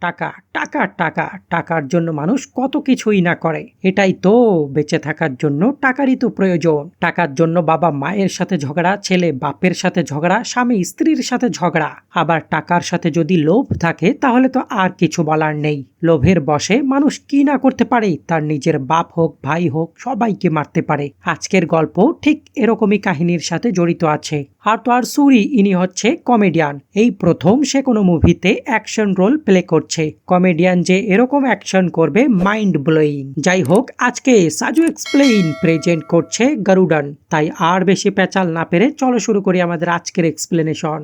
টাকা টাকা টাকা, টাকার জন্য মানুষ কত কিছুই না করে। এটাই তো বেঁচে থাকার জন্য টাকারই তো প্রয়োজন। টাকার জন্য বাবা মায়ের সাথে ঝগড়া, ছেলে বাপের সাথে ঝগড়া, স্বামী স্ত্রীর সাথে ঝগড়া। আবার টাকার সাথে যদি লোভ থাকে, তাহলে তো আর কিছু বলার নেই। লোভের বসে মানুষ কি না করতে পারে? তার নিজের বাপ হোক, ভাই হোক, সবাইকে মারতে পারে। আজকের গল্প ঠিক এরকমই কাহিনীর সাথে জড়িত আছে। আর তো আর সুরি ইনি হচ্ছে কমেডিয়ান। এই প্রথম সে কোনো মুভিতে অ্যাকশন রোল প্লে করছে। কমেডিয়ান যে এরকম অ্যাকশন করবে মাইন্ড ব্লোয়িং যাই হোক, আজকে সাজু এক্সপ্লেইন প্রেজেন্ট করছে গরুডান। তাই আর বেশি পেঁচাল না পেরে চলো শুরু করি আমাদের আজকের এক্সপ্লেনেশন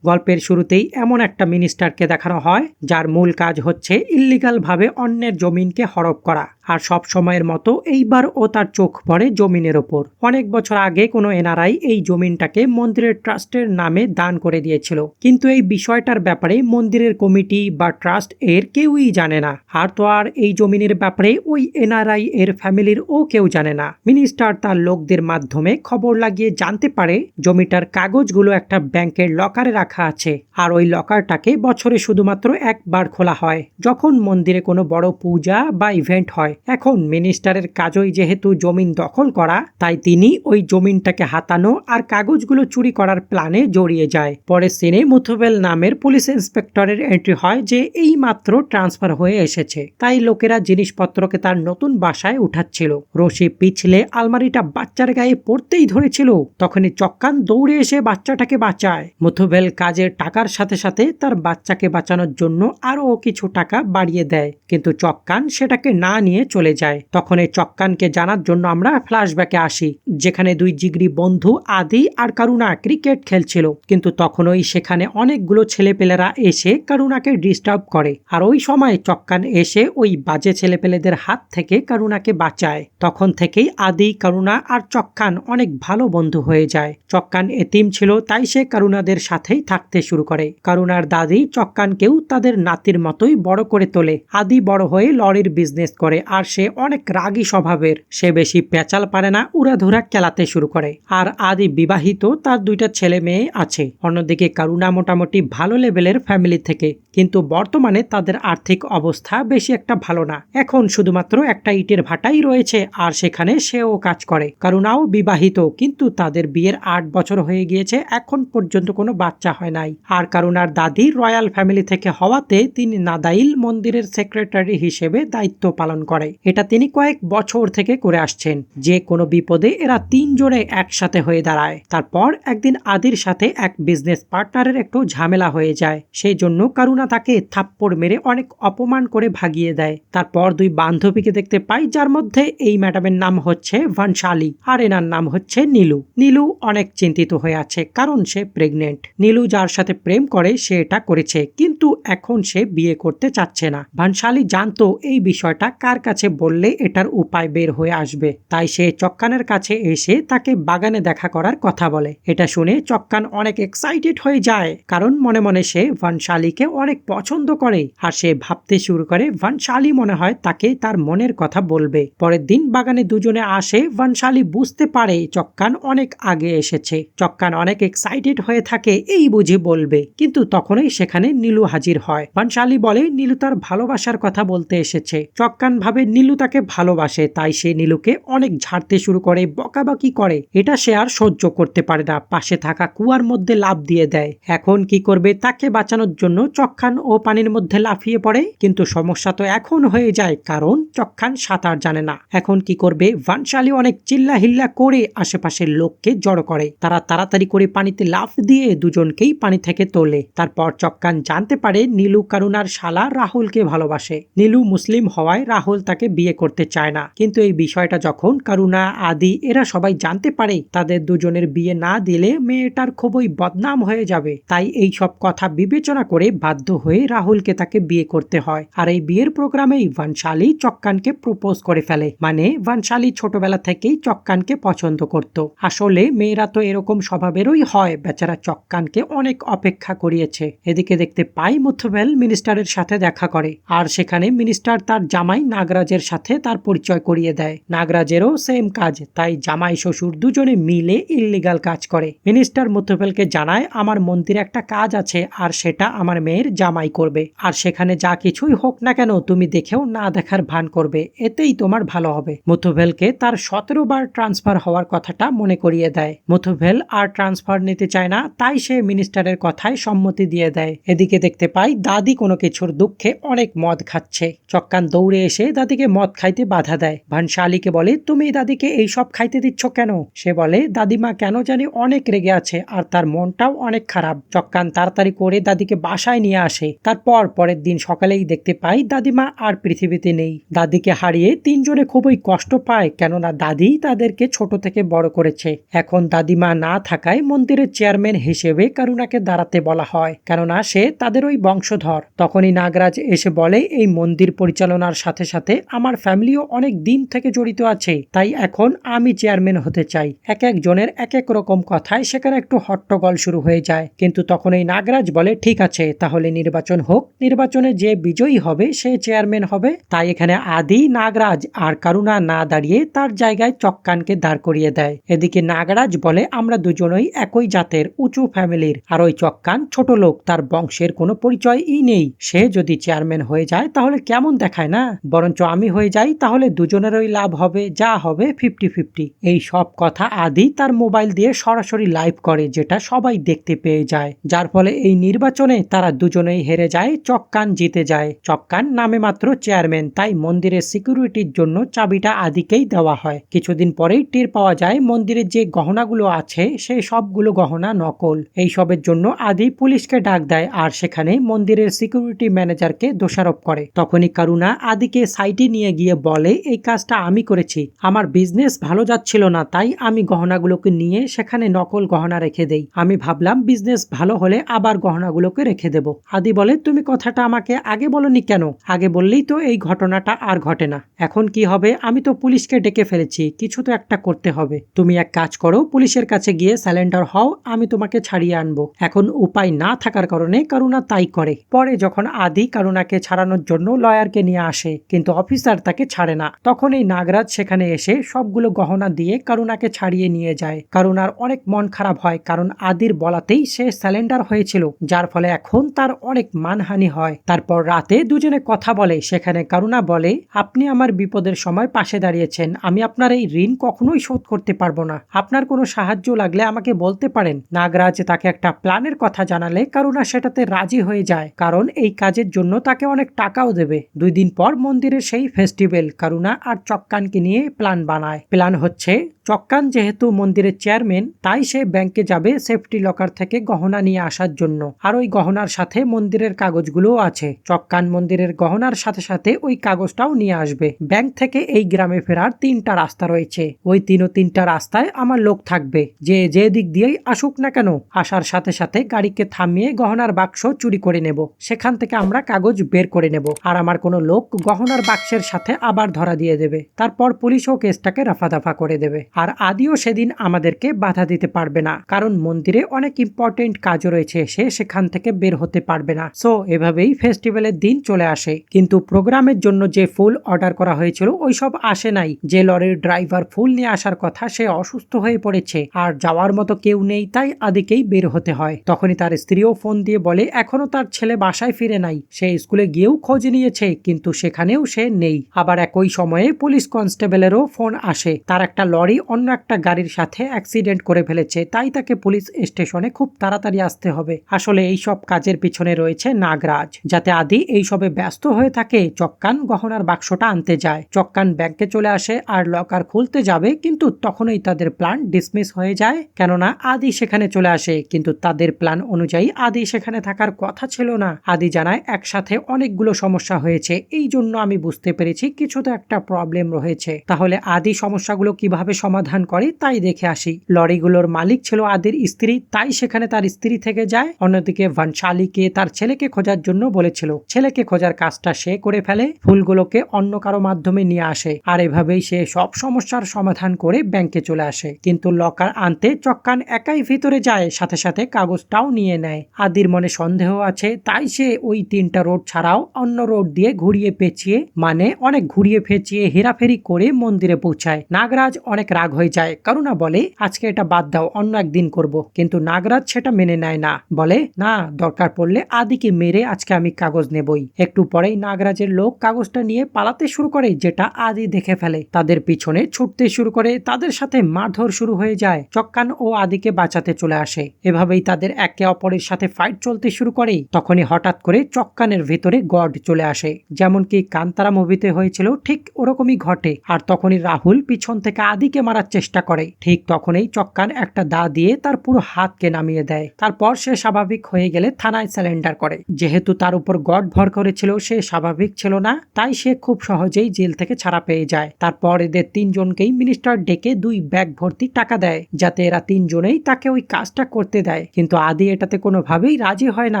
গল্পের শুরুতেই এমন একটা মিনিস্টারকে দেখানো হয়, যার মূল কাজ হচ্ছে ইল্লিগালভাবে অন্যের জমিনকে হরপ করা, আর সব সময়ের মতো এইবার ও তার চোখ পড়ে জমিনের ওপর। অনেক বছর আগে কোনো এনআরআই এই জমিনটাকে মন্দিরের ট্রাস্টের নামে দান করে দিয়েছিল। কিন্তু এই বিষয়টার ব্যাপারে মন্দিরের কমিটি বা ট্রাস্ট এর কেউই জানে না। আর তো আর এই জমিনের ব্যাপারে ওই এনআরআই এর ফ্যামিলির ও কেউ জানে না। মিনিস্টার তার লোকদের মাধ্যমে খবর লাগিয়ে জানতে পারে, জমিটার কাগজগুলো একটা ব্যাংকের লকারে রাখা আছে। আর ওই লকারটাকে বছরে শুধুমাত্র একবার খোলা হয়। যখন মন্দিরে কোনো বড় পূজা বা ইভেন্ট হয়, এখন মিনিস্টারের কাজই যেহেতু জমিন দখল করা, তাই তিনি ওই জমিনটাকে হাতানো আর কাগজগুলো চুরি করার প্ল্যানে জড়িয়ে যায়। পরে সিনে মুথুবেল নামের পুলিশ ইন্সপেক্টরের এন্ট্রি হয় যে এই মাত্র ট্রান্সফার হয়ে এসেছে। তাই লোকেরা জিনিসপত্রকে তার নতুন বাসায় উঠাচ্ছিল। রশি পিছলে আলমারিটা বাচ্চার গায়ে পড়তেই ধরেছিল। তখনই চক্কান দৌড়ে এসে বাচ্চাটাকে বাঁচায়। মুথুবেল কাজের টাকার সাথে সাথে তার বাচ্চাকে বাঁচানোর জন্য আরও কিছু টাকা বাড়িয়ে দেয়। কিন্তু চক্কান সেটাকে না নিয়ে চলে যায়। তখন এই চক্কানকে জানার জন্য আমরা ফ্ল্যাশব্যাকে আসি, যেখানে দুই জিগরি বন্ধু আদি আর কারুনা ক্রিকেট খেলছিল। কিন্তু তখনই সেখানে অনেকগুলো ছেলেপেলেরা এসে কারুনাকে ডিস্টার্ব করে। আর ওই সময় চক্কান এসে ওই বাজে ছেলেপেলেদের হাত থেকে কারুনাকে বাঁচায়। তখন থেকেই আদি, কারুনা আর চক্কান অনেক ভালো বন্ধু হয়ে যায়। চক্কান এতিম ছিল, তাই সে কারুনাদের সাথেই থাকতে শুরু করে। কারুনার দাদি চক্কানকেও তাদের নাতির মতোই বড় করে তোলে। আদি বড় হয়ে লরির বিজনেস করে আর সে অনেক রাগী স্বভাবের। সে বেশি পেঁচাল পারে না, উড়াধুরা খেলাতে শুরু করে। আর আদি বিবাহিত, তার দুইটা ছেলে মেয়ে আছে। অন্যদিকে কারুনা মোটামুটি ভালো লেভেলের ফ্যামিলি থেকে। কিন্তু বর্তমানে তাদের আর্থিক অবস্থা বেশি একটা ভালো না। এখন শুধুমাত্র একটা ইটের ভাটাই রয়েছে আর সেখানে সেও কাজ করে। কারুনাও বিবাহিত, কিন্তু তাদের বিয়ের আট বছর হয়ে গিয়েছে। এখন পর্যন্ত কোনো বাচ্চা হয় নাই। আর কারুনার দাদি রয়্যাল ফ্যামিলি থেকে হওয়াতে তিনি নাদাইল মন্দিরের সেক্রেটারি হিসেবে দায়িত্ব পালন করে। এটা তিনি কয়েক বছর থেকে করে আসছেন। যে কোনো বিপদে এরা তিনজনে একসাথে হয়ে দাঁড়ায়। তারপর একদিন আদির সাথে এক বিজনেস পার্টনারের একটু ঝামেলা হয়ে যায়। সেই জন্য কারুনা তাকে থাপ্পড় মেরে অনেক অপমান করে ভাগিয়ে দেয়। তারপর দুই বান্ধবীকে দেখতে পাই, যার মধ্যে এই ম্যাডামের নাম হচ্ছে ভানশালী আর এনার নাম হচ্ছে নীলু। নীলু অনেক চিন্তিত হয়ে আছে, কারণ সে প্রেগনেন্ট নীলু যার সাথে প্রেম করে সে এটা করেছে, কিন্তু এখন সে বিয়ে করতে চাচ্ছে না। ভানশালী জানতো এই বিষয়টা কার কাছে বললে এটার উপায় বের হয়ে আসবে। তাই সে চক্কানের কাছে এসে তাকে বাগানে দেখা করার কথা বলে। এটা শুনে চক্কান অনেক এক্সাইটেড হয়ে যায়, কারণ মনে মনে সে ভানশালীকে অনেক পছন্দ করে। আর সে ভাবতে শুরু করে, ভানশালী মনে হয় তাকে তার মনের কথা বলবে। পরের দিন বাগানে দুজনে আসে, ভানশালী বুঝতে পারে চক্কান অনেক আগে এসেছে। চক্কান অনেক এক্সাইটেড হয়ে থাকে, এই বুঝে বলবে। কিন্তু তখনই সেখানে নীলু হাজির হয়। ভানশালী বলে, নীলু তার ভালোবাসার কথা বলতে এসেছে। চক্কান ভাবে নীলু তাকে ভালোবাসে, তাই সে নীলুকে অনেক ঝাড়তে শুরু করে, বকাবাকি করে। এটা সে আর সহ্য করতে পারে না। পাশে থাকা কুয়ার মধ্যে লাভ দিয়ে দেয়। এখন কি করবে তাকে বাঁচানোর জন্য চক্ষান ও পানির মধ্যে লাফিয়ে পড়ে। কিন্তু সমস্যা তো এখন হয়ে যায়, কারণ চক্ষান সাঁতার জানে না। এখন কি করবে? ভানশালী অনেক চিল্লা হিল্লা করে আশেপাশের লোককে জড়ো করে। তারা তাড়াতাড়ি করে পানিতে লাফ দিয়ে দুজনকেই পানি থেকে তোলে। তারপর চক্কান জানতে পারে নীলু কারুনার শালা রাহুলকে ভালোবাসে। নীলু মুসলিম হওয়ায় রাহুল তাকে বিয়ে করতে চায় না। কিন্তু এই বিষয়টা যখন কারুনা, আদি এরা সবাই জানতে পারে, তাদের দুজনের বিয়ে না দিলে মেয়েটার খুবই বদনাম হয়ে যাবে। তাই এই সব কথা বিবেচনা করে বাধ্য হয়ে রাহুলকে তাকে বিয়ে করতে হয়। আর এই বিয়ের প্রোগ্রামেই ভানশালী চক্কানকে প্রপোজ করে ফেলে। মানে ভানশালী ছোটবেলা থেকেই চক্কানকে পছন্দ করত। আসলে মেয়েরা তো এরকম স্বভাবেরই হয়। বেচারা চক্কানকে অনেক অপেক্ষা করিয়েছে। এদিকে দেখতে পাই মুথুবেল মিনিস্টারের সাথে দেখা করে আর সেখানে মিনিস্টার তার জামাই নাগরাজের সাথে তার পরিচয় করিয়ে দেয়। নাগরাজেরও সেম কাজ, তাই জামাই শ্বশুর দুজনে মিলে ইল্লিগাল কাজ করে। মিনিস্টার মুথুবেলকে জানায়, আমার মন্দিরে একটা কাজ আছে আর সেটা আমার মেয়ের জামাই করবে। আর সেখানে যা কিছুই হোক না কেন, তুমি দেখেও না দেখার ভান করবে। এতেই তোমার ভালো হবে। মুথুভেলকে তার সতেরো বার ট্রান্সফার হওয়ার কথাটা মনে করিয়ে দেয়। মুথুভেল আর ট্রান্সফার নিতে চায় না, তাই সে মিনিস্টারের কথায় সম্মতি দিয়ে দেয়। এদিকে দেখতে পাই, দাদি কোনো কিছুর দুঃখে অনেক মদ খাচ্ছে। চক্কান দৌড়ে এসে দাদিকে মদ খাইতে বাধা দেয়। ভানশালীকে বলে, তুমি দাদিকে এই সব খাইতে দিচ্ছ কেন? সে বলে, দাদিমা কেন জানি অনেক রেগে আছে আর তার মনটাও অনেক খারাপ। চক্কান তাড়াতাড়ি করে দাদিকে বাসায় নিয়ে আসে। তারপর পরের দিন সকালেই দেখতে পাই, দাদিমা আর পৃথিবীতে নেই। দাদিকে হারিয়ে তিনজনে খুবই কষ্ট পায়, কেননা দাদি তাদেরকে ছোট থেকে বড় করেছে। এখন দাদিমা না থাকায় মন্দিরের চেয়ারম্যান হিসেবে কারুনাকে দাঁড়াতে বলা হয়, কেননা সে তাদের ওই বংশধর। তখনই নাগরাজ এসে বলে, এই মন্দির পরিচালনার সাথে সাথে আমার ফ্যামিলিও অনেক দিন থেকে জড়িত আছে, তাই এখন আমি চেয়ারম্যান হতে চাই। এক একজনের এক এক রকম কথায় সেখানে একটু হট্টগোল শুরু হয়ে যায়। কিন্তু তখন এই নাগরাজ বলে, ঠিক আছে, তাহলে নির্বাচন হোক। নির্বাচনে যে বিজয়ী হবে, সে চেয়ারম্যান হবে। তাই এখানে আদি, নাগরাজ আর কারুণা না দাঁড়িয়ে তার জায়গায় চক্কানকে দাঁড় করিয়ে দেয়। এদিকে নাগরাজ বলে, আমরা দুজনই একই জাতের, উঁচু ফ্যামিলির। আর ওই চক্কান ছোট লোক, তার বংশের কোনো পরিচয়ই নেই। সে যদি চেয়ারম্যান হয়ে যায়, তাহলে কেমন দেখায় না? বরঞ্চ আমি হয়ে যাই, তাহলে দুজনেরই লাভ হবে, যা হবে ফিফটি ফিফটি। এই সব কথা আদি তার মোবাইল দিয়ে সরাসরি লাইভ করে, যেটা সবাই দেখতে পেয়ে যায়। যার ফলে এই নির্বাচনে তারা দুজনেই হেরে যায়, চক্কান জিতে যায়। চক্কান নামে মাত্র চেয়ারম্যান, তাই মন্দিরের সিকিউরিটির জন্য চাবিটা আদিকেই দেওয়া হয়। কিছুদিন পরেই টের পাওয়া যায়, মন্দিরের যে গহনাগুলো আছে, সে সবগুলো গহনা নকল। এই সবের জন্য আদি পুলিশকে ডাক দেয় আর সেখানে মন্দিরের সিকিউরিটি ম্যানেজারকে দোষারোপ করে। তখনই কারুনা আদিকে সাইটে নিয়ে গিয়ে বলে, এই কাজটা আমি করেছি। আমার বিজনেস ভালো যাচ্ছিল না, তাই আমি গহনাগুলোকে নিয়ে সেখানে নকল গহনা রেখে দেই। আমি ভাবলাম বিজনেস ভালো হলে আবার গহনাগুলোকে রেখে দেব। আদি বলে, তুমি কথাটা আমাকে আগে বলনি কেন? আগে বললেই তো এই ঘটনাটা আর ঘটে না। এখন কি হবে? আমি তো পুলিশকে ডেকে ফেলেছি। কিছু তো একটা করতে হবে। তুমি এক কাজ করো, পুলিশের কাছে গিয়ে স্যালেন্ডার হও, আমি তোমাকে ছাড়িয়ে আনব। এখন উপায় না থাকার কারণে কারুনা তাই করে। পরে যখন আদি কারুনাকে ছাড়ানোর জন্য লয়ারকে নিয়ে আসে, কিন্তু অফিসার তাকে ছাড়ে না তখন এই নাগরাজ সেখানে এসে সবগুলো গহনা দিয়ে কারুনাকে ছাড়িয়ে নিয়ে যায়। কারুনার অনেক মন খারাপ হয়, কারণ আদির বলাতেই সে স্যালেন্ডার হয়েছিল, যার ফলে এখন তার অনেক মানহানি হয়। তারপর রাতে দুজনে কথা বলে, সেখানে কারুনা বলে, আপনি আমার বিপদের সময় পাশে দাঁড়িয়েছেন, আমি আপনার এই ঋণ কখনোই শোধ করতে পারব না। আপনার কোনো সাহায্য লাগলে আমাকে বলতে পারেন। নাগরাজ তাকে একটা প্ল্যানের কথা জানালে কারুনা সেটাতে রাজি হয়ে যায়, কারণ এই কাজের জন্য তাকে অনেক টাকাও দেবে। দুই দিন পর মন্দিরের সেই ফেস্টিভ্যাল, কারুনা আর চক্কানকে নিয়ে প্ল্যান বানায়। প্ল্যান হচ্ছে চক্কান যেহেতু মন্দিরের চেয়ারম্যান, তাই সে ব্যাংকে যাবে সেফটি লকার থেকে গহনা নিয়ে আসার জন্য। আর ওই গহনার সাথে মন্দিরের কাগজগুলোও আছে। চক্কান মন্দিরের গহনার সাথে সাথে ওই কাগজটাও নিয়ে আসবে। ব্যাংক থেকে এই গ্রামে ফেরার তিনটা রাস্তা রয়েছে। ওই তিন ও তিনটা রাস্তায় আমার লোক থাকবে। যে যে দিক দিয়েই আসুক না কেন, আসার সাথে সাথে গাড়িকে থামিয়ে গহনার বাক্স চুরি করে নেব। সেখান থেকে আমরা কাগজ বের করে নেব। আর আমার কোনো লোক গহনার বাক্সের সাথে আবার ধরা দিয়ে দেবে। তারপর পুলিশও কেসটাকে রাফাদাফা করে দেবে। আর আদিও সেদিন আমাদেরকে বাধা দিতে পারবে না। কারণ মন্দিরে অনেক ইম্পর্টেন্ট কাজ রয়েছে, সে সেখান থেকে বের হতে পারবে না। সো এভাবেই ফেস্টিভ্যালের দিন চলে আসে। কিন্তু প্রোগ্রামের জন্য যে ফুল অর্ডার করা হয়েছিল, ওইসব আসে নাই। যে লরির ড্রাইভার ফুল নিয়ে আসার কথা, সে অসুস্থ হয়ে পড়েছে। আর যাওয়ার মতো কেউ নেই, তাই আদিকেই বের হতে হয়। তখনই তার স্ত্রীও ফোন দিয়ে বলে, এখনও তার ছেলে বাসায় ফিরে নাই। সে স্কুলে গিয়েও খোঁজ নিয়েছে, কিন্তু সেখানেও সে নেই। আবার একই সময়ে পুলিশ কনস্টেবলেরও ফোন আসে। তার একটা লরি অন্য একটা গাড়ির সাথে অ্যাক্সিডেন্ট করে ফেলেছে, তাই তাকে পুলিশ স্টেশনে খুব তাড়াতাড়ি আসতে হবে। আসলে এই সব কাজের পিছনে রয়েছে নাগরাজ, যাতে আদি এই সবে ব্যস্ত হয়ে থাকে, চক্কান গহনার বাক্সটা আনতে যায়। চক্কান ব্যাংকে চলে আসে আর লকার খুলতে যাবে, কিন্তু তখনই তাদের প্ল্যান ডিসমিস হয়ে যায়। কেননা আদি সেখানে চলে আসে, কিন্তু তাদের প্ল্যান অনুযায়ী আদি সেখানে থাকার কথা ছিল না। আদি জানায়, একসাথে অনেকগুলো সমস্যা হয়েছে, এই জন্য আমি বুঝতে পেরেছি, কিছু তো একটা প্রবলেম রয়েছে। তাহলে আদি সমস্যাগুলো কীভাবে সমাধান সমাধান করে, তাই দেখে আসি। লরিগুলোর মালিক ছিল আদির স্ত্রী, তাই সেখানে তার স্ত্রী থেকে যায়। অন্যদিকে ভানশালীকে তার ছেলেকে খোঁজার জন্য বলেছিল। ছেলেকে খোঁজার কাজটা সে করে ফেলে ফুলগুলোকে অন্য কারও মাধ্যমে নিয়ে আসে। আর এভাবেই সে সব সমস্যার সমাধান করে ব্যাংকে চলে আসে। কিন্তু লকার আনতে চক্কান একাই ভিতরে যায়, সাথে সাথে কাগজটাও নিয়ে নেয়। আদির মনে সন্দেহ আছে, তাই সে ওই তিনটা রোড ছাড়াও অন্য রোড দিয়ে ঘুরিয়ে পেঁচিয়ে মানে অনেক ঘুরিয়ে পেঁচিয়ে হেরাফেরি করে মন্দিরে পৌঁছায়। নাগরাজ অনেক রাগ হয়ে যায়। করুণা বলে, আজকে এটা বাদ দাও, অন্য একদিন করব। কিন্তু নাগরাজ সেটা মেনে নেয় না। বলে, না, দরকার পড়লে আদিকে মেরে আজকে আমি কাগজ নেবই। একটু পরেই নাগরাজের লোক কাগজটা নিয়ে পালাতে শুরু করে, যেটা আদি দেখে ফেলে। তাদের পিছনে ছুটতে শুরু করে, তাদের সাথে মারধর শুরু হয়ে যায়। চক্কান ও আদিকে বাঁচাতে চলে আসে। এভাবেই তাদের একে অপরের সাথে ফাইট চলতে শুরু করে। তখনই হঠাৎ করে চক্কানের ভেতরে গড চলে আসে। যেমন কি কান্তারা মুভিতে হয়েছিল, ঠিক ওরকমই ঘটে। আর তখনই রাহুল পিছন থেকে আদিকে মারার চেষ্টা করে। ঠিক তখনই চক্কান একটা দা দিয়ে তার পুরো হাতকে নামিয়ে দেয়। তারপর সে স্বাভাবিক হয়ে গেলে থানায় স্যালেন্ডার করে। যেহেতু তার উপর গড ভর করেছিল, সে স্বাভাবিক ছিল না, তাই সে খুব সহজেই জেল থেকে ছাড়া পেয়ে যায়। তারপর এদের তিনজনকেই মিনিস্টার ডেকে দুই ব্যাগ ভর্তি টাকা দেয়, যাতে এরা তিনজনেই তাকে ওই কাজটা করতে দেয়। কিন্তু আদি এটাতে কোনোভাবেই রাজি হয় না,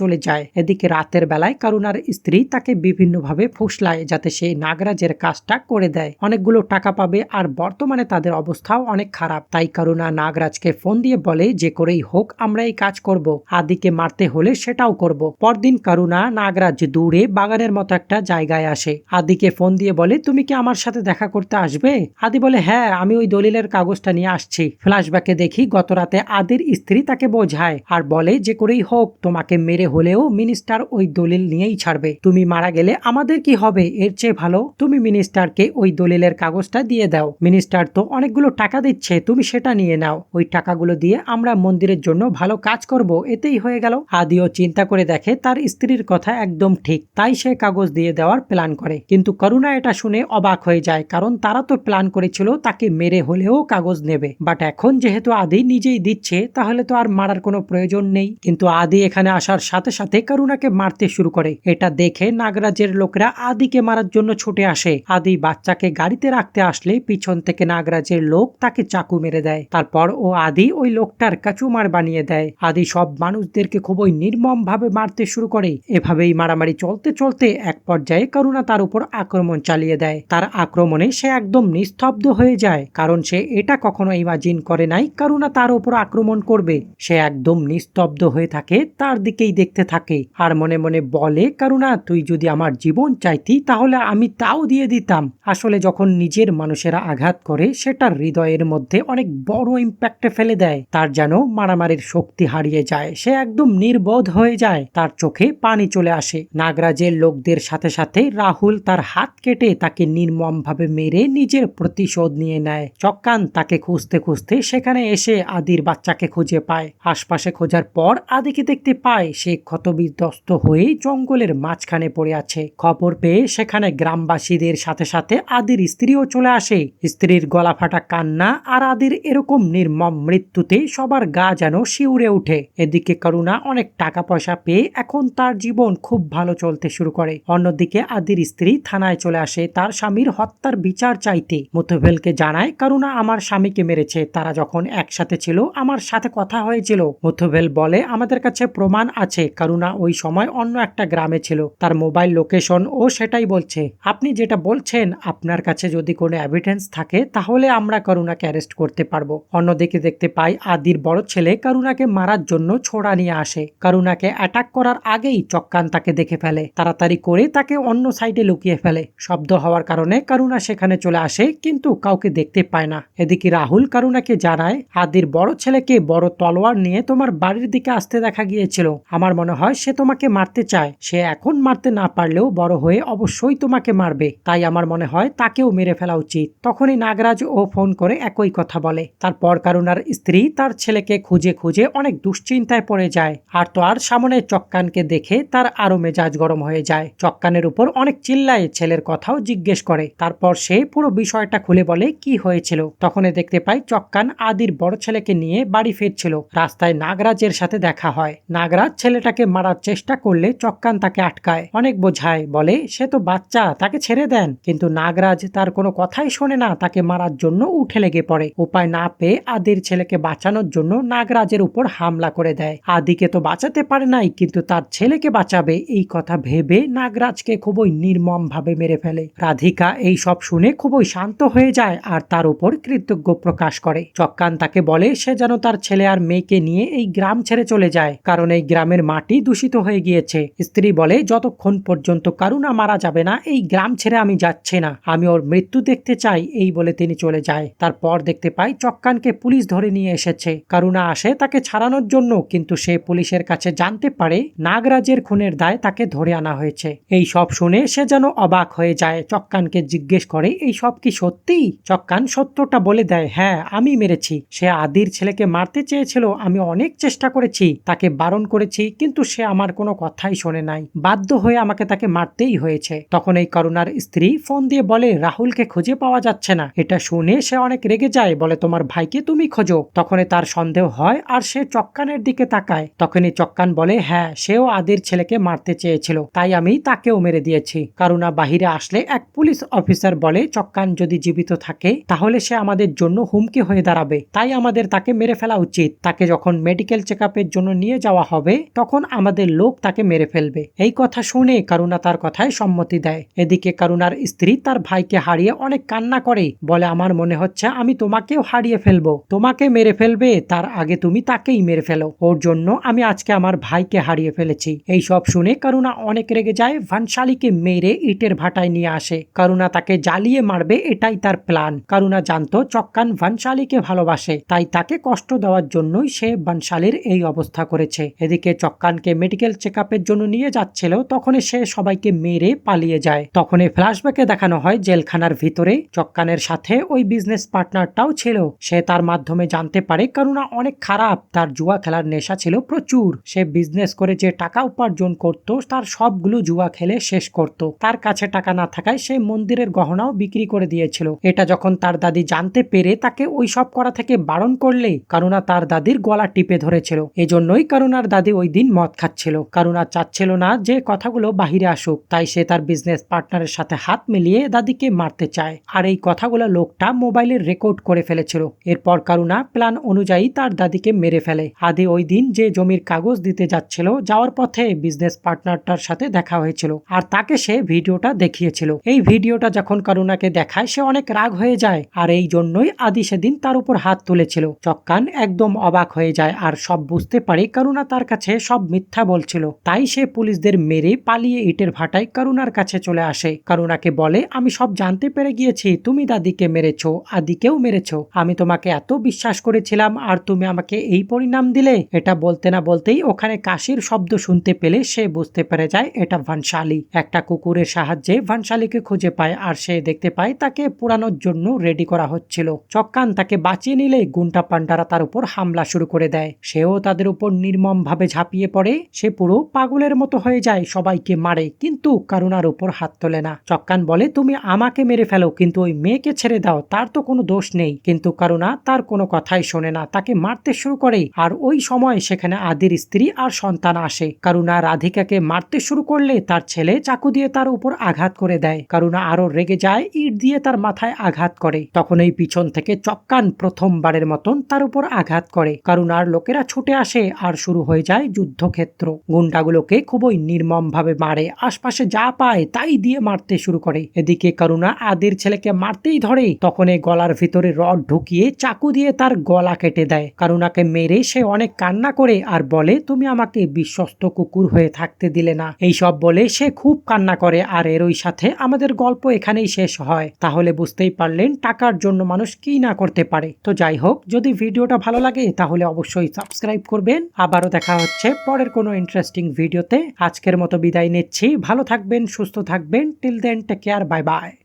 চলে যায়। এদিকে রাতের বেলায় করুণার স্ত্রী তাকে বিভিন্নভাবে ফুসলায়, যাতে সে নাগরাজের কাজটা করে দেয়। অনেকগুলো টাকা পাবে আর বর্তমানে তাদের অবস্থাও অনেক খারাপ। তাই করুণা নাগরাজকে ফোন দিয়ে বলে, যে করেই হোক, আমরা এই কাজ করব। আদিকে মারতে হলে সেটাও করব। পরদিন করুণা নাগরাজ দূরে বাগানের মতো একটা জায়গায় আসে। আদিকে ফোন দিয়ে বলে, তুমি কি আমার সাথে দেখা করতে আসবে? আদি বলে হ্যাঁ আমি ওই দলিলের কাগজটা নিয়ে আসছি। ফ্ল্যাশব্যাকে দেখি গত রাতে আদির স্ত্রী তাকে বোঝায় আর বলে, যে করেই হোক, তোমাকে মেরে হলেও মিনিস্টার ওই দলিল নিয়েই ছাড়বে। তুমি মারা গেলে আমাদের কি হবে? এর চেয়ে ভালো। তুমি মিনিস্টারকে ওই দলিলের কাগজটা দিয়ে দাও। মিনিস্টার তো অনেকগুলো টাকা দিচ্ছে, তুমি সেটা নিয়ে নাও। ওই টাকাগুলো দিয়ে আমরা মন্দিরের জন্য ভালো কাজ করব। এতেই হয়ে গেল। আদিও চিন্তা করে দেখে তার স্ত্রীর কথা একদম ঠিক, তাই সে কাগজ দিয়ে দেওয়ার প্ল্যান করে। কিন্তু করুণা এটা শুনে অবাক হয়ে যায়, কারণ তারা তো প্ল্যান করেছিল তাকে মেরে হলেও কাগজ নেবে। বাট এখন যেহেতু আদি নিজেই দিচ্ছে, তাহলে তো আর মারার কোনো প্রয়োজন নেই। কিন্তু আদি এখানে আসার সাথে সাথে করুণাকে মারতে শুরু করে। এটা দেখে নাগরাজের লোকরা আদিকে মারার জন্য ছুটে আসে। আদি বাচ্চাকে গাড়িতে রাখতে আসলে পিছন থেকে নাগরাজের লোক তাকে চাকু মেরে দেয়। তারপর ও আদি ওই লোকটার কাচুমার বানিয়ে দেয়। আদি সব মানুষদেরকে খুবই নির্মম ভাবে মারতে শুরু করে। এভাবেই মারামারি চলতে চলতে এক পর্যায়ে করুণা তার উপর আক্রমণ চালিয়ে দেয়। তার আক্রমণে সে একদম নিস্তব্ধ হয়ে যায়, কারণ সে এটা কখনো ইমাজিন করে নাই করুণা তার উপর আক্রমণ করবে। সে একদম নিস্তব্ধ হয়ে থাকে, তার দিকেই দেখতে থাকে। আর মনে মনে বলে, করুণা, তুই যদি আমার জীবন চাইতি, তাহলে আমি তাও দিয়ে দিতাম। আসলে যখন নিজের মানুষেরা আঘাত করে, সেটার হৃদয়ের মধ্যে অনেক বড় ইম্প্যাক্টে ফেলে দেয়। তার যেন মারামারির শক্তি হারিয়ে যায়, সে একদম নির্বোধ হয়ে যায়। তার চোখে পানি চলে আসে। নাগরাজের লোকদের সাথে সাথে রাহুল তার হাত কেটে তাকে নির্মমভাবে মেরে নিজের প্রতিশোধ নিয়ে নেয়। চক্কান তাকে খুঁজতে খুঁজতে সেখানে এসে আদির বাচ্চাকে খুঁজে পায়। আশপাশে খোঁজার পর আদিকে দেখতে পায়, সে ক্ষতবিধ্বস্ত হয়ে জঙ্গলের মাঝখানে পড়ে আছে। খবর পেয়ে সেখানে গ্রামবাসীদের সাথে সাথে আদির স্ত্রীও চলে আসে। স্ত্রীর গলা ফাটা কান্না আর আদির এরকম নির্মম মৃত্যুতে সবার গা যেন শিউরে উঠে এদিকে করুণা অনেক টাকা পয়সা পেয়ে এখন তার জীবন খুব ভালো চলতে শুরু করে। অন্যদিকে আদির স্ত্রী থানায় চলে আসে তার স্বামীর হত্যার বিচার চাইতে। মুথুভেলকে জানায়, করুণা আমার স্বামীকে মেরেছে। তারা যখন একসাথে ছিল, আমার সাথে কথা হয়েছিল। মুথুভেল বলে, আমাদের কাছে প্রমাণ আছে। করুণা ওই সময় অন্য একটা গ্রামে ছিল। তার মোবাইল লোকেশন ও সেটাই বলছে। আপনি যেটা বলছেন, আপনার কাছে যদি কোনো এভিডেন্স থাকে, তাহলে আমরা করুণাকে অ্যারেস্ট করতে পারব। অন্যদিকে দেখতে পাই, আদির বড় ছেলে করুণাকে মারার জন্য ছোড়া নিয়ে আসে। করুণাকে অ্যাটাক করার আগেই চক্কান তাকে দেখে ফেলে। তাড়াতাড়ি করে তাকে অন্য সাইডে লুকিয়ে ফেলে। শব্দ হওয়ার কারণে করুণা সেখানে চলে আসে, কিন্তু কাউকে দেখতে পায় না। এদিকে রাহুল করুণাকে জানায়, আদির বড় ছেলেকে বড় তলোয়ার নিয়ে তোমার বাড়ির দিকে আসতে দেখা গিয়েছিল। আমার মনে হয় সে তোমাকে মারতে চায়। সে এখন মারতে না পারলেও বড় হয়ে অবশ্যই তোমাকে মারবে। তাই আমার মনে হয় তাকেও মেরে ফেলা উচিত। তখনই নাগরাজ ও ফোন করে একই কথা বলে। তারপর করুণার স্ত্রী তার ছেলেকে খুঁজে খুঁজে অনেক দুশ্চিন্তায় পড়ে যায়। আর তো আর সামনে চক্কানকে দেখে তার আরও মেজাজ গরম হয়ে যায়। চক্কানের উপর অনেক চিল্লায় ছেলের কথাও জিজ্ঞেস করে। তারপর সে পুরো বিষয়টা খুলে বলে, কি হয়েছিল? তখনই দেখতে পাই চক্কান আদির বড় ছেলেকে নিয়ে বাড়ি ফিরছিল। রাস্তায় নাগরাজের সাথে দেখা হয়। নাগরাজ ছেলেটাকে মারার চেষ্টা করলে চক্কান তাকে আটকায়। অনেক বোঝায়, বলে, সে তো বাচ্চা, তাকে ছেড়ে দেন। কিন্তু নাগরাজ তার কোনো কথাই শোনে না তাকে মারার জন্য। উঠে লেগে পড়ে। উপায় না পেয়ে আদির ছেলেকে বাঁচানোর জন্য নাগরাজের উপর হামলা করে দেয়। আদিকে তো বাঁচাতে পারে নাই, কিন্তু তার ছেলেকে বাঁচাবে এই কথা ভেবে নাগরাজকে খুবই নির্মম ভাবে মেরে ফেলে। রাধিকা এই সব শুনে খুবই শান্ত হয়ে যায় আর তার উপর কৃতজ্ঞ প্রকাশ করে। চক্কান তাকে বলে, সে যেন তার ছেলে আর মেয়েকে নিয়ে এই গ্রাম ছেড়ে চলে যায়। কারণ এই গ্রামের মাটি দূষিত হয়ে গিয়েছে। স্ত্রী বলে, যতক্ষণ পর্যন্ত কারুণা মারা যাবে না, এই গ্রাম ছেড়ে আমি যাচ্ছি না। আমি ওর মৃত্যু দেখতে চাই। এই বলে তিনি চলে যায় তারপর দেখতে পাই চক্কানকে পুলিশ ধরে নিয়ে এসেছে। কারুণা আসে তাকে ছাড়ানোর জন্য, কিন্তু সে পুলিশের কাছে জানতে পারে নাগরাজের খুনের দায় তাকে ধরে আনা হয়েছে। এই সব শুনে সে যেন অবাক হয়ে যায়। চক্কানকে জিজ্ঞেস করে, এই সব কি সত্যি? চক্কান সত্যটা বলে দেয় হ্যাঁ আমি মেরেছি। সে আদির ছেলেকে মারতে চেয়েছিল, আমি অনেক চেষ্টা করেছি, তাকে বারণ করেছি, কিন্তু সে আমার কোনো কথাই শোনে নাই। বাধ্য হয়ে আমাকে তাকে মারতেই হয়েছে। তখন এই করুণার স্ত্রী ফোন দিয়ে বলে, রাহুলকে খুঁজে পাওয়া যাচ্ছে না। এটা শুনে সে অনেক রেগে যায়, বলে, তোমার ভাইকে তুমি খোঁজো। তখনই তার সন্দেহ হয় আর সে চক্কানের দিকে তাকায়। তখনই চক্কান বলে হ্যাঁ সেও আদির ছেলেকে মারতে চেয়েছিল, তাই আমি তাকেও মেরে দিয়েছি। কারুণা বাহিরে আসলে এক পুলিশ অফিসার বলে, চক্কান যদি জীবিত থাকে, তাহলে সে আমাদের জন্য হুমকি হয়ে দাঁড়াবে। তাই আমাদের তাকে মেরে ফেলা উচিত। তাকে যখন মেডিকেল চেক জন্য নিয়ে যাওয়া হবে, তখন আমাদের লোক তাকে মেরে ফেলবে। এই কথা শুনে কারুণা তার কথায় সম্মতি দেয়। এদিকে কারুণার স্ত্রী তার ভাইকে হারিয়ে অনেক কান্না করে, বলে, আমার মনে হচ্ছে আমি তোমাকেও হারিয়ে ফেলব। তোমাকে মেরে ফেলবে, তার আগে তুমি তাকেই মেরে ফেলো। ওর জন্য আমি আজকে আমার ভাইকে হারিয়ে ফেলেছি। এই সব শুনে কারুণা অনেক রেগে যায়, ভানশালীকে মেরে ইটের ভাটায় নিয়ে আসে। কারুণা তাকে জ্বালিয়ে মারবে, এটাই তার প্ল্যান। কারুণা জানতো চক্কান ভানশালীকে ভালোবাসে, তাই তাকে কষ্ট দেওয়ার জন্যই সে ভানশালীর এই অবস্থা করেছে। এদিকে চক্কানকে মেডিকেল চেক জন্য নিয়ে যাচ্ছিল, তখনই সে সবাইকে মেরে পালিয়ে যায়। তখন ফ্ল্যাশব্যাকে দেখানো হয় জেলখানার ভিতরে। চক্কানের সাথে ওই বিজনেস পার্টনারটাও ছিল। সে তার মাধ্যমে জানতে পারে কারুণা অনেক খারাপ। তার জুয়া খেলার নেশা ছিল প্রচুর। সে বিজনেস করে যে টাকা উপার্জন করত, তার সবগুলো জুয়া খেলে শেষ করত। তার কাছে টাকা না থাকায় সে মন্দিরের গহনাও বিক্রি করে দিয়েছিল। এটা যখন তার দাদি জানতে পেরে তাকে ওই সব করা থেকে বারণ করলে কারুণা তার দাদির গলা টিপে ধরেছিল। এজন্যই কারুণার দাদি ওই দিন মদ খাচ্ছিল। কারুণা চাচ্ছিল না যে কথাগুলো বাহিরে আসুক। তাই সে তার বিজনেস পার্টনারের সাথে হাত মিলিয়ে দাদিকে মারতে চায়। আর এই কথাগুলো লোকটা মোবাইলে রেকর্ড করে ফেলেছিল। এরপর কারুণা প্ল্যান অনুযায়ী তার দাদিকে মেরে ফেলে। আদি ওই দিন যে জমির কাগজ দিতে যাচ্ছিল, যাওয়ার পথে বিজনেস পার্টনারটার সাথে দেখা হয়েছিল আর তাকে সে ভিডিওটা দেখিয়েছিল। এই ভিডিওটা যখন কারুণাকে দেখায়, সে অনেক রাগ হয়ে যায় আর এই জন্যই আদি সেদিন তার উপর হাত তুলেছিল। চক্কান একদম অবাক হয়ে যায় আর সব বুঝতে পারে কারুণা তার কাছে সব মিথ্যা বলছিল। তাই সে পুলিশদের মেরে পালিয়ে ইটের ভাটায় কারুণার কাছে চলে আসে। কারুণাকে বলে, আমি সব জানতে পেরে গিয়েছি, তুমি দাদিকে মেরেছো আদিকেও মেরেছো। আমি তোমাকে এত বিশ্বাস করেছিলাম, আর তুমি আমাকে এই পরিণাম দিলে? এটা বলতে না বলতেই ওখানে কাশির শব্দ শুনতে পেলে সে বুঝতে পেরে যায়, এটা ভানশালী। একটা কুকুরের সাহায্যে ভানশালীকে খুঁজে পায়, আর সে দেখতে পায় তাকে পুরানোর জন্য রেডি করা হচ্ছিল। চক্কান তাকে বাঁচিয়ে নিলে গুন্টা পান্ডারা তার উপর হামলা শুরু করে দেয়। সেও তাদের উপর নির্মম ভাবে ঝাঁপিয়ে পড়ে। সে পুরো পাগলের মতো হয়ে যায়, সবাইকে মারে, কিন্তু কারুনার উপর হাত তোলে না। চক্কান বলে, তুমি আমাকে মেরে ফেলো, কিন্তু ওই মেয়েকে ছেড়ে দাও, তার তো কোনো দোষ নেই, কিন্তু কারুনা তার কোনো কথাই শোনে না। তাকে মারতে শুরু করে আর ওই সময় সেখানে আদির স্ত্রী আর সন্তান আসে। কারুনা রাধিকাকে মারতে শুরু করলে তার ছেলে চাকু দিয়ে তার উপর আঘাত করে দেয়। কারুনা আরও রেগে যায়, ইট দিয়ে তার মাথায় আঘাত করে। তখন এই পিছন থেকে চক্কান প্রথমবারের মতন তার উপর আঘাত করে। কারুনার লোকেরা ছুটে আসে আর শুরু হয়ে যায় যুদ্ধক্ষেত্র। গুন্ডাগুলোকে খুবই নির্মম ভাবে মারে। আশপাশে যা পায় তাই দিয়ে মারতে শুরু করে। এদিকে করুণা আদির ছেলেকে মারতেই ধরে। তখন এই গলার ভিতরে রড ঢুকিয়ে চাকু দিয়ে তার গলা কেটে দেয়। কারুণাকে মেরে সে অনেক কান্না করে আর বলে, তুমি আমাকে বিশ্বস্ত কুকুর হয়ে থাকতে দিলে না। এই সব বলে সে খুব কান্না করে আর এরই সাথে আমাদের গল্প এখানেই শেষ হয়। তাহলে বুঝতেই পারলেন টাকার জন্য মানুষ কি না করতে পারে। তো যাই হোক, যদি ভিডিওটা ভালো লাগে তাহলে অবশ্যই সাবস্ক্রাইব করবেন। আবারও দেখা হচ্ছে পরের কোনো ইন্টারেস্টিং ভিডিওতে। আজকের মতো বিদায় নিচ্ছি। ভালো থাকবেন, সুস্থ থাকবেন। Till then, take care, bye bye.